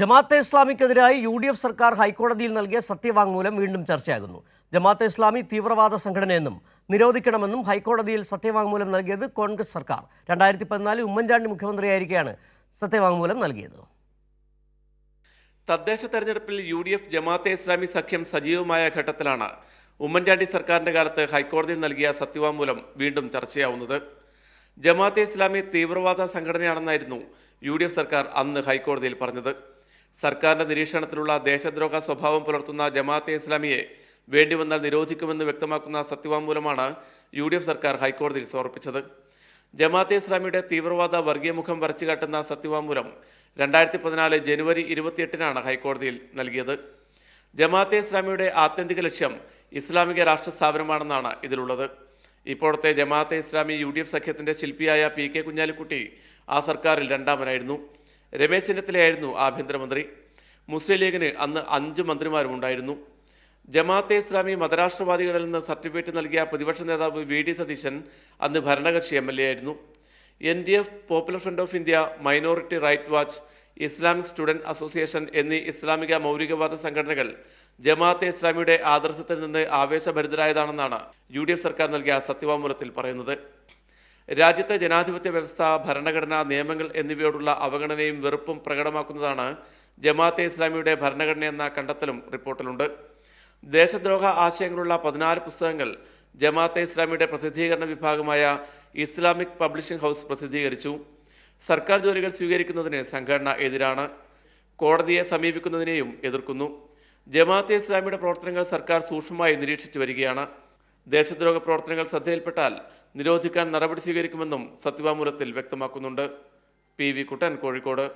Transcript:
ജമാഅത്തെ ഇസ്ലാമിക്കെതിരായി U D F സർക്കാർ ഹൈക്കോടതിയിൽ നൽകിയ സത്യവാങ്മൂലം വീണ്ടും ചർച്ചയാകുന്നു. ജമാഅത്തെ ഇസ്ലാമി തീവ്രവാദ സംഘടനയെന്നും നിരോധിക്കണമെന്നും ഹൈക്കോടതിയിൽ സത്യവാങ്മൂലം നൽകിയത് കോൺഗ്രസ് സർക്കാർ. രണ്ടായിരത്തി പതിനാലിൽ ഉമ്മൻചാണ്ടി മുഖ്യമന്ത്രിയായിരിക്കെയാണ് സത്യവാങ്മൂലം നൽകിയത്. തദ്ദേശ തെരഞ്ഞെടുപ്പിൽ U D F Jamaat-e Islami സഖ്യം സജീവമായ ഘട്ടത്തിലാണ് ഉമ്മൻചാണ്ടി സർക്കാരിന്റെ കാലത്ത് ഹൈക്കോടതിയിൽ നൽകിയ സത്യവാങ്മൂലം വീണ്ടും ചർച്ചയാവുന്നത്. ജമാഅത്തെ ഇസ്ലാമി തീവ്രവാദ സംഘടനയാണെന്നായിരുന്നു യു സർക്കാർ അന്ന് ഹൈക്കോടതിയിൽ പറഞ്ഞത്. സർക്കാരിന്റെ നിരീക്ഷണത്തിലുള്ള ദേശദ്രോഹ സ്വഭാവം പുലർത്തുന്ന ജമാഅത്തെ ഇസ്ലാമിയെ വേണ്ടിവന്നാൽ നിരോധിക്കുമെന്ന് വ്യക്തമാക്കുന്ന സത്യവാങ്മൂലമാണ് യു ഡി എഫ് സർക്കാർ ഹൈക്കോടതിയിൽ സമർപ്പിച്ചത്. ജമാഅത്തെ ഇസ്ലാമിയുടെ തീവ്രവാദ വർഗീയമുഖം വരച്ചു കാട്ടുന്ന സത്യവാങ്മൂലം രണ്ടായിരത്തി പതിനാല് ജനുവരി ഇരുപത്തിയെട്ടിനാണ് ഹൈക്കോടതിയിൽ നൽകിയത്. ജമാഅത്തെ ഇസ്ലാമിയുടെ ആത്യന്തിക ലക്ഷ്യം ഇസ്ലാമിക രാഷ്ട്ര സ്ഥാപനമാണെന്നാണ് ഇതിലുള്ളത്. ഇപ്പോഴത്തെ Jamaat-e Islami U D F സഖ്യത്തിന്റെ ശില്പിയായ പി കെ കുഞ്ഞാലിക്കുട്ടി ആ സർക്കാരിൽ രണ്ടാമനായിരുന്നു. രമേശ് ചെന്നിത്തലയായിരുന്നു ആഭ്യന്തരമന്ത്രി. മുസ്ലിം ലീഗിന് അന്ന് അഞ്ച് മന്ത്രിമാരും ഉണ്ടായിരുന്നു ജമാഅത്തെ ഇസ്ലാമി മതരാഷ്ട്രവാദികളിൽ നിന്ന് സർട്ടിഫിക്കറ്റ് നൽകിയ പ്രതിപക്ഷ നേതാവ് വി ഡി സതീശൻ അന്ന് ഭരണകക്ഷി എം എൽ എ ആയിരുന്നു. N D F popular front of India minority right watch Islamic student association എന്നീ ഇസ്ലാമിക മൗലികവാദ സംഘടനകൾ ജമാഅത്തെ ഇസ്ലാമിയുടെ ആദർശത്തിൽ നിന്ന് ആവേശഭരിതരായതാണെന്നാണ് യു സർക്കാർ നൽകിയ സത്യവാങ്മൂലത്തിൽ പറയുന്നത്. രാജ്യത്തെ ജനാധിപത്യ വ്യവസ്ഥ ഭരണഘടന നിയമങ്ങൾ എന്നിവയോടുള്ള അവഗണനയും വെറുപ്പും പ്രകടമാക്കുന്നതാണ് ജമാഅത്തെ ഇസ്ലാമിയുടെ ഭരണഘടനയെന്ന കണ്ടെത്തലും റിപ്പോർട്ടിലുണ്ട്. ദേശദ്രോഹ ആശയങ്ങളുള്ള പതിനാല് പുസ്തകങ്ങൾ ജമാഅത്തെ ഇസ്ലാമിയുടെ പ്രസിദ്ധീകരണ വിഭാഗമായ ഇസ്ലാമിക് പബ്ലിഷിംഗ് ഹൗസ് പ്രസിദ്ധീകരിച്ചു. സർക്കാർ ജോലികൾ സ്വീകരിക്കുന്നതിന് സംഘടന എതിരാണ്. കോടതിയെ സമീപിക്കുന്നതിനെയും എതിർക്കുന്നു. ജമാഅത്തെ ഇസ്ലാമിയുടെ പ്രവർത്തനങ്ങൾ സർക്കാർ സൂക്ഷ്മമായി നിരീക്ഷിച്ചു വരികയാണ്. ദേശദ്രോഹ പ്രവർത്തനങ്ങൾ ശ്രദ്ധയിൽപ്പെട്ടാൽ നിരോധിക്കാൻ നടപടി സ്വീകരിക്കുമെന്നും സത്യവാമൂലത്തിൽ വ്യക്തമാക്കുന്നുണ്ട്. P V Kuttan Kozhikode.